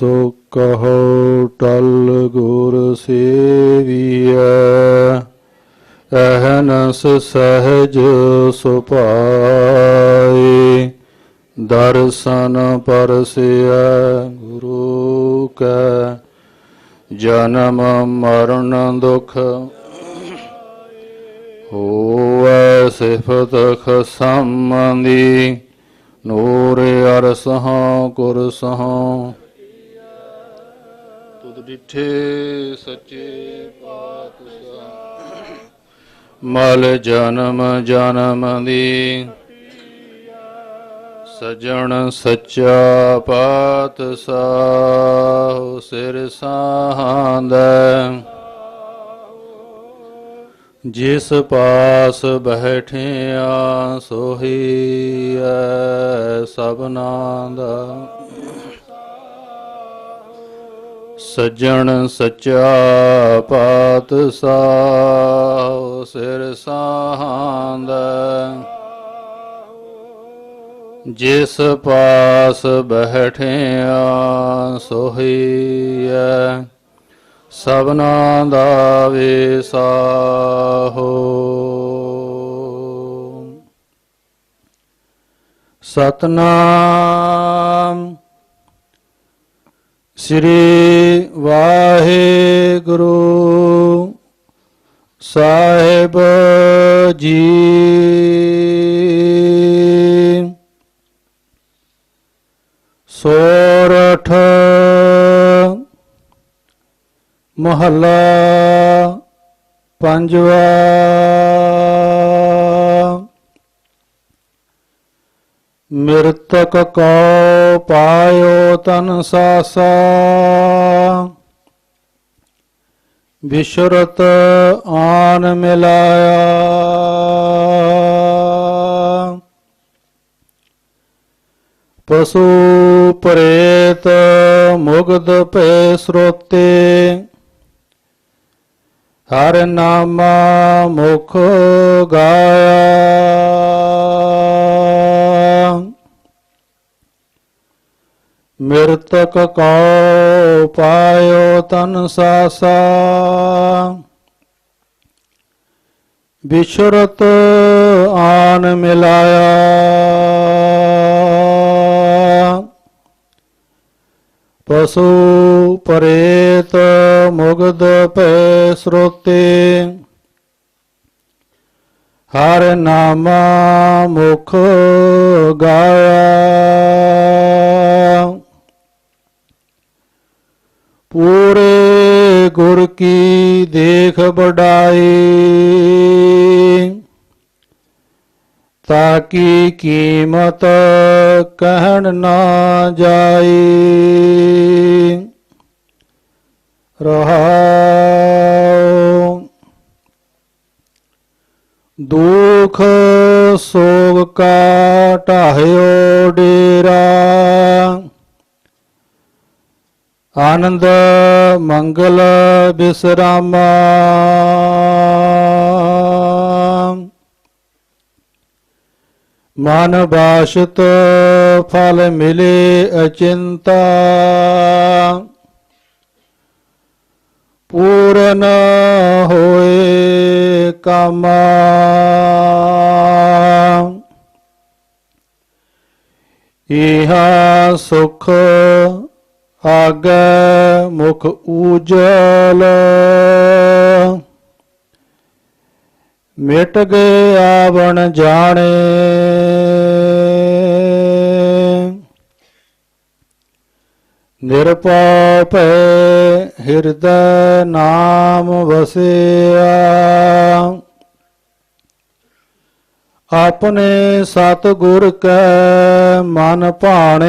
ਸੋ ਕਹੋ ਟਲ ਗੁਰ ਸੇਵੀਐ, ਅਹਨਸ ਸਹਜ ਸੁਭਾਏ, ਦਰਸ਼ਨ ਪਰਸਿਆ ਗੁਰੂ ਕੈ, ਜਨਮ ਮਰਨ ਦੁਖ ਹੋਵੈ ਸਿਫਤ ਖਸਮੰਦੀ, ਨੂਰ ਅਰਸਹਾਂ ਕੁਰਸਹਾਂ ਡਿਠੇ ਸੱਚੇ ਪਾਤਸ਼ਾਹ। ਮਲ ਜਨਮ ਜਨਮ ਦੀ। ਸਜਣ ਸੱਚਾ ਪਾਤਸ਼ਾਹ ਸਿਰ ਸਾਹਾਂਦਾ। ਜਿਸ ਪਾਸ ਬੈਠਿਆ ਸੋਹੀ ਐ ਸਭਨਾ ਦਾ। ਸੱਜਣ ਸੱਚਾ ਪਾਤਸ਼ਾਹ, ਸਿਰ ਸਾਹਾਂਦਾ ਜਿਸ ਪਾਸ ਬੈਠਿਆ, ਸੋਹੀ ਐ। ਸਭਨਾ ਦਾ ਵਿਸਾਹੋ ਸਤਨਾਮ ਸ੍ਰੀ ਵਾਹਿਗੁਰੂ ਸਾਹਿਬ ਜੀ। ਸੋਰਠ ਮਹੱਲਾ ਪੰਜਵਾ। ਮਿਰਤਕ ਕੋ ਪਾਇਓ ਤਨ ਸਾਸਾ। ਵਿਸ਼ਰਤ ਆਨ ਮਿਲਾਇਆ। ਪਸ਼ੂ ਪ੍ਰੇਤ ਮੁਗਧ ਭੈ ਸਰੋਤੇ ਹਰ ਨਾਮਾ ਮੁਖ ਗਾਇਆ। ਮਿਰਤਕ ਕਉ ਪਾਇਓ ਤਨ ਸਾਸਾ। ਵਿਸ਼ਰਤ ਆਨ ਮਿਲਾਇਆ। ਪਸ਼ੂ ਪ੍ਰੇਤ ਮੁਗਧ ਭੈ ਸਰੋਤੇ। ਹਰ ਨਾਮਾ ਮੁਖ ਗਾਇਆ ਪੂਰੇ ਗੁਰ ਕੀ ਦੇਖ ਬੜਾਈ ਤਾਕੀ ਕੀਮਤ ਕਹਿਣ ਨਾ ਜਾਈ ਰਹਾਉ ਦੁਖ ਸੋਗ ਕਾ ਢਾਹਿਓ ਡੇਰਾ ਆਨੰਦ ਮੰਗਲ ਬਿਸਰਾਮਾ। ਮਨ ਬਾਸ਼ਤ ਫਲ ਮਿਲੇ ਅਚਿੰਤਾ। ਪੂਰਨ ਹੋਏ ਕਾਮਾ। ਇਹਾ ਸੁਖ ਆਗੈ ਮੁਖ ਉਜਲ ਮਿਟ ਗਏ ਆਵਣ ਜਾਣੇ। ਨਿਰਪਉ ਭੈ ਹਿਰਦੈ ਨਾਮ ਵਸਿਆ। ਆਪਣੇ ਸਤ ਗੁਰ ਕੈ ਮਨ ਭਾਣੇ।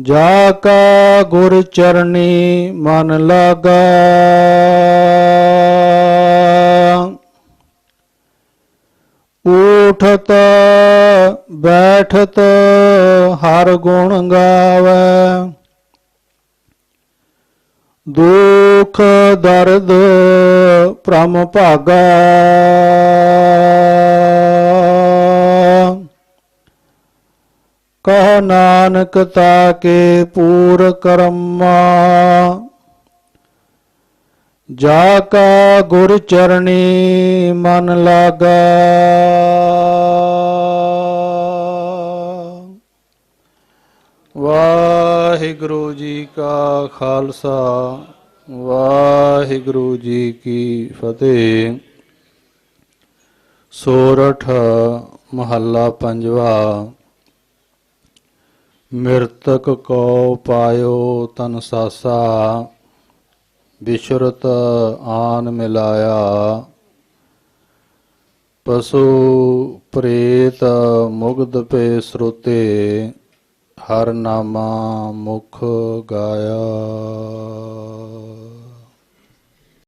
ਜਾ ਕਾ ਗੁਰ ਚਰਣੀ ਮਨ ਲਾਗਾ। ਉਠਤ ਬੈਠਤ, ਹਰ ਗੁਣ ਗਾਵੇ। ਦੁਖ, ਦਰਦ, ਭ੍ਰਮ ਭਾਗਾ। ਕਹ ਨਾਨਕ ਤਾਕੇ ਪੂਰ ਕਰਮਾ। ਜਾ ਕਾ ਗੁਰ ਚਰਣੀ ਮਨ ਲਾਗਾ। ਵਾਹਿਗੁਰੂ ਜੀ ਕਾ ਖਾਲਸਾ, ਵਾਹਿਗੁਰੂ ਜੀ ਕੀ ਫਤਿਹ। ਸੋਰਠ ਮਹੱਲਾ ਪੰਜਵਾ। ਮਿਰਤਕ ਕੋ ਪਾਇਓ ਤਨ ਸਾਸਾ, ਬਿਸ਼ਰਤ ਆਨ ਮਿਲਾਇਆ। ਪਸ਼ੂ ਪ੍ਰੇਤ ਮੁਗਧ ਪੇ ਸਰੋਤੇ, ਹਰ ਨਾਮਾ ਮੁਖ ਗਾਇਆ।